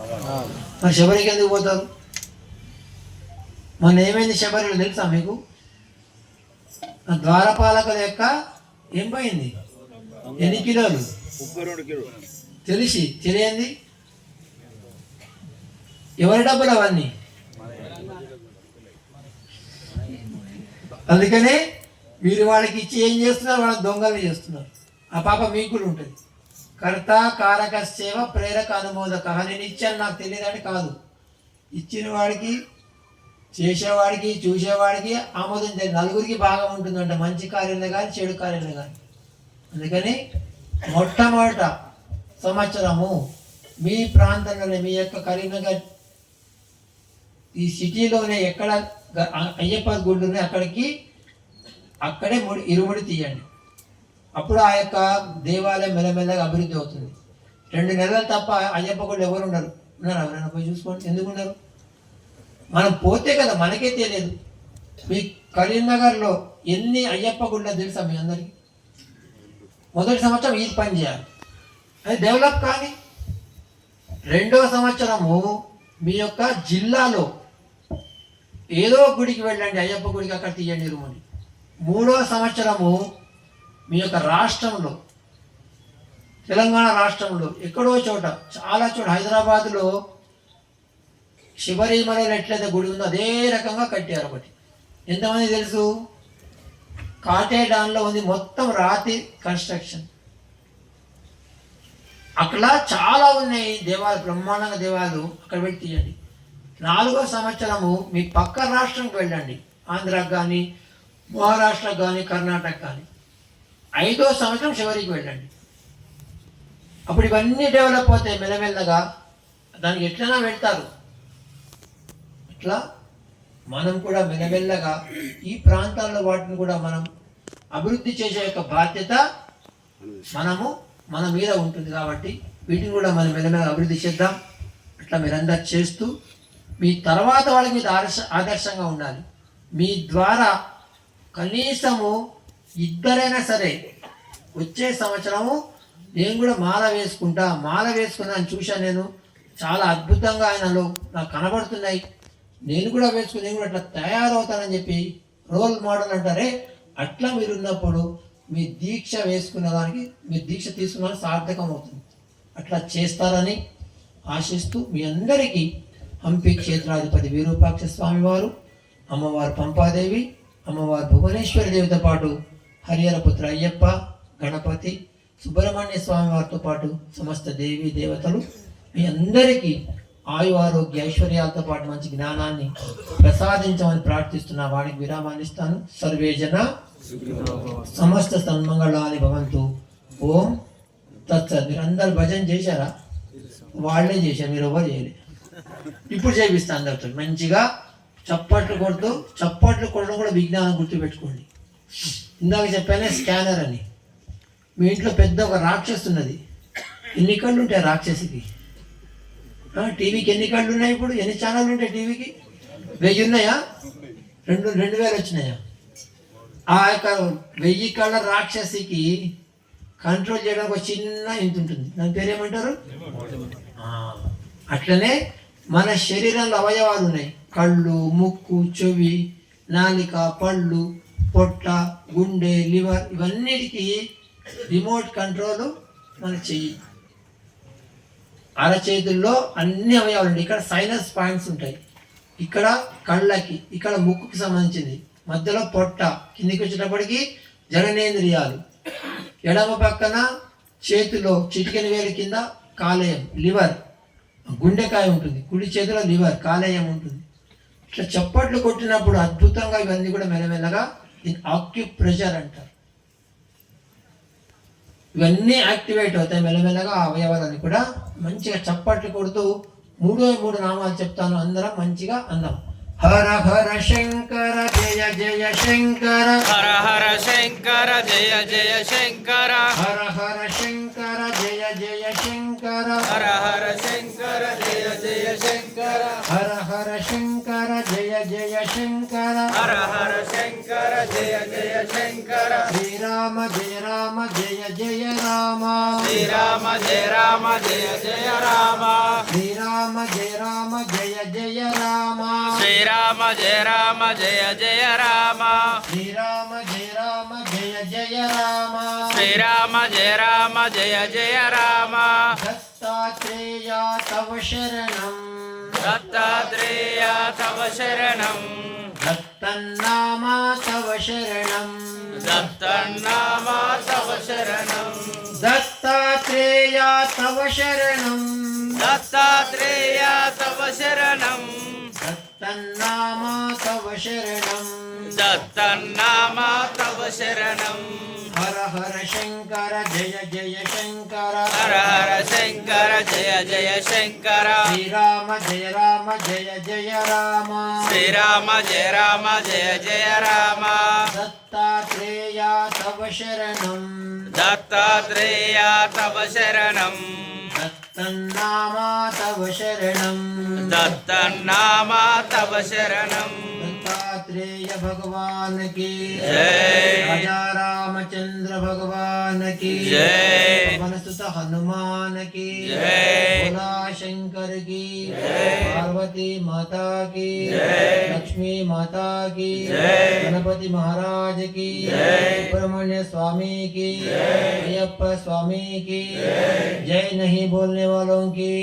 శబరికి ఎందుకు పోతారు? మొన్న ఏమైంది శబరిలో తెలుసా మీకు? ఆ ద్వారపాలకుల యొక్క ఏం పోయింది? ఎన్ని కిలోలు? తెలిసి తెలియంది? ఎవరి డబ్బులు అవన్నీ? అందుకనే మీరు వాళ్ళకి ఇచ్చి ఏం చేస్తున్నారు? వాళ్ళ దొంగలు చేస్తున్నారు. ఆ పాప మీకు కూడా ఉంటుంది. కర్త కారక సేవ ప్రేరక అనుమోదక నేను ఇచ్చాను నాకు తెలియదని కాదు. ఇచ్చిన వాడికి చేసేవాడికి చూసేవాడికి ఆమోదం నలుగురికి బాగా ఉంటుందంట. మంచి కార్యంలో కానీ చెడు కార్యంలో కానీ. అందుకని మొట్టమొదట సంవత్సరము మీ ప్రాంతంలోనే మీ యొక్క కరీంనగర్ ఈ సిటీలోనే ఎక్కడ అయ్యప్ప గుడి ఉంది అక్కడికి అక్కడే ముడి ఇరుముడి తీయండి. అప్పుడు ఆ యొక్క దేవాలయం మెల్లమెల్లగా అభివృద్ధి అవుతుంది. రెండు నెలలు తప్ప అయ్యప్ప గుళ్ళు ఎవరు ఉండరు. ఉన్నారు? ఎవరైనా పోయి చూసుకోండి. ఎందుకు ఉండరు? మనం పోతే కదా మనకే తెలియదు. మీ కరీంనగర్లో ఎన్ని అయ్యప్ప గుళ్ళ తెలుసా మీ అందరికీ? మొదటి సంవత్సరం ఈ పని చేయాలి. అది డెవలప్ కానీ రెండవ సంవత్సరము మీ యొక్క జిల్లాలో ఏదో గుడికి వెళ్ళండి అయ్యప్ప గుడికి అక్కడ తీయండి రూముని. మూడవ సంవత్సరము మీ యొక్క రాష్ట్రంలో తెలంగాణ రాష్ట్రంలో ఎక్కడో చోట చాలా చోట హైదరాబాద్లో శబరిమలలో ఎట్లయితే గుడి ఉందో అదే రకంగా కట్టారు ఒకటి. ఎంతమంది తెలుసు? కాటేడాన్లో ఉంది మొత్తం రాతి కన్స్ట్రక్షన్. అక్కడ చాలా ఉన్నాయి దేవాలు బ్రహ్మాండంగా దేవాలయాలు అక్కడ పెట్టి తీయండి. నాలుగో సంవత్సరము మీ పక్క రాష్ట్రంకి వెళ్ళండి. ఆంధ్రాకి కానీ మహారాష్ట్రకు కానీ కర్ణాటక కానీ. ఐదో సంవత్సరం చివరికి వెళ్ళండి. అప్పుడు ఇవన్నీ డెవలప్ అవుతాయి మెల్లమెల్లగా. దానికి ఎట్లైనా వెళ్తారు. అట్లా మనం కూడా మెల్లమెల్లగా ఈ ప్రాంతాల్లో వాటిని కూడా మనం అభివృద్ధి చేసే యొక్క బాధ్యత మనము మన మీద ఉంటుంది కాబట్టి వీటిని కూడా మనం మెల్లమెల్ల అభివృద్ధి చేద్దాం. అట్లా మీరందరూ చేస్తూ మీ తర్వాత వాళ్ళకి మీద ఆదర్శ ఆదర్శంగా ఉండాలి. మీ ద్వారా కనీసము ఇద్దరైనా సరే వచ్చే సంవత్సరము నేను కూడా మాల వేసుకుంటా. మాల వేసుకున్నాను చూశాను నేను. చాలా అద్భుతంగా ఆయనలో నాకు కనబడుతున్నాయి. నేను కూడా వేసుకుని నేను కూడా అట్లా తయారవుతానని చెప్పి రోల్ మోడల్ అంటారే అట్లా మీరు ఉన్నప్పుడు మీ దీక్ష వేసుకున్న దానికి మీ దీక్ష తీసుకున్న సార్థకం అవుతుంది. అట్లా చేస్తారని ఆశిస్తూ మీ అందరికీ హంపి క్షేత్రాధిపతి విరూపాక్ష స్వామి వారు అమ్మవారు పంపాదేవి అమ్మవారు భువనేశ్వరి దేవితో పాటు హరిహరపుత్ర అయ్యప్ప గణపతి సుబ్రహ్మణ్య స్వామి వారితో పాటు సమస్త దేవి దేవతలు. మీ అందరికీ ఆయు ఆరోగ్య ఐశ్వర్యాలతో పాటు మంచి జ్ఞానాన్ని ప్రసాదించమని ప్రార్థిస్తున్న వాడికి విరామాన్ని ఇస్తాను. సర్వేజన సమస్త సన్మంగళాని భవంతు. ఓం తత్సత్ మీరు అందరు భజన చేశారా? వాళ్ళే చేశారు మీరు ఎవరు చేయలేదు ఇప్పుడు చేపిస్తాను అందరితో. మంచిగా చప్పట్లు కొడుతూ చప్పట్లు కొట్టడం కూడా విజ్ఞానం గుర్తుపెట్టుకోండి. ఇందాక చెప్పానే స్కానర్ అని. మీ ఇంట్లో పెద్ద ఒక రాక్షసు ఉన్నది. ఎన్ని కళ్ళు ఉంటాయి రాక్షసికి? టీవీకి ఎన్ని కళ్ళు ఉన్నాయి ఇప్పుడు? ఎన్ని ఛానళ్ళు ఉంటాయి టీవీకి? వెయ్యి ఉన్నాయా? రెండు రెండు వేలు వచ్చినాయా? ఆ యొక్క వెయ్యి కళ్ళ రాక్షసికి కంట్రోల్ చేయడానికి ఒక చిన్న ఇంత ఉంటుంది. దాని పేరేమంటారు? అట్లనే మన శరీరంలో అవయవాలు ఉన్నాయి. కళ్ళు ముక్కు చెవి నాలిక పళ్ళు పొట్ట గుండె లివర్ ఇవన్నిటికీ రిమోట్ కంట్రోల్ మన చెయ్యి. అరచేతుల్లో అన్ని అవయవాలు ఉంటాయి ఇక్కడ సైనస్ పాయింట్స్ ఉంటాయి. ఇక్కడ కళ్ళకి ఇక్కడ ముక్కుకి సంబంధించింది. మధ్యలో పొట్ట కిందికి వచ్చేటప్పటికి జననేంద్రియాలు. ఎడమ పక్కన చేతిలో చిటికెన వేలు కింద కాలేయం లివర్. గుండెకాయ ఉంటుంది. కుడి చేతిలో లివర్ కాలేయం ఉంటుంది. ఇట్లా చప్పట్లు కొట్టినప్పుడు అద్భుతంగా ఇవన్నీ కూడా మెల్లమెల్లగా దీన్ని ఆక్యూ ప్రెషర్ అంటారు. ఇవన్నీ యాక్టివేట్ అవుతాయి మెల్లమెల్లగా ఆ అవయవాలని కూడా. మంచిగా చప్పట్లు కొడుతూ మూడో మూడు నామాలు చెప్తాను అందరం మంచిగా అందాం హర హర శంకర జయ జయ శంకర. హర హర శంకర జయ జయ శంకర. హర హర శంకర జయ జయ శంకర. హర హర శంకర జయ జయ శంకర. హర హర శంకర హర హర శంకర జయ జయ శంకర శ్రీరామ జయ రామ జయ జయ రామ శ్రీరామ జయ రామ జయ జయ రామ శ్రీరామ జయ రామ జయ జయ రామ శ్రీరామ జయ రామ జయ జయ రామ శ్రీరామ జయ రామ జయ జయ రామ శ్రీరామ జయ రామ జయ జయ రామ దత్తాత్రేయ తవ శరణం दत्तात्रेया तव शरणं दत्तन्नामा तव शरणं दत्तन्नामा तव शरणं दत्तात्रेया तव शरणं दत्तात्रेया तव शरणं दत्तन्नामा तव शरणं दत्तन्नामा तव शरणम्। హర శంకర జయ జయ శంకర హర హర శంకర జయ జయ శంకర శ్రీరామ జయ రామ జయ జయ రామ శ్రీరామ జయ రామ జయ జయ రామ దత్తాత్రేయ తవ శరణం దత్తాత్రేయ తవ శరణం దత్తన్నామా తవ శరణం దత్తన్నామ తవ శరణం दत्तात्रेय भगवान की जय। राजा रामचंद्र भगवान की जय। पवन सुत हनुमान की जय। भोला शंकर की जय। पार्वती माता की जय। लक्ष्मी माता की जय। गणपति महाराज की जय। सुब्रमण्य स्वामी की अयप्पा स्वामी की जय नहीं बोलने वालों की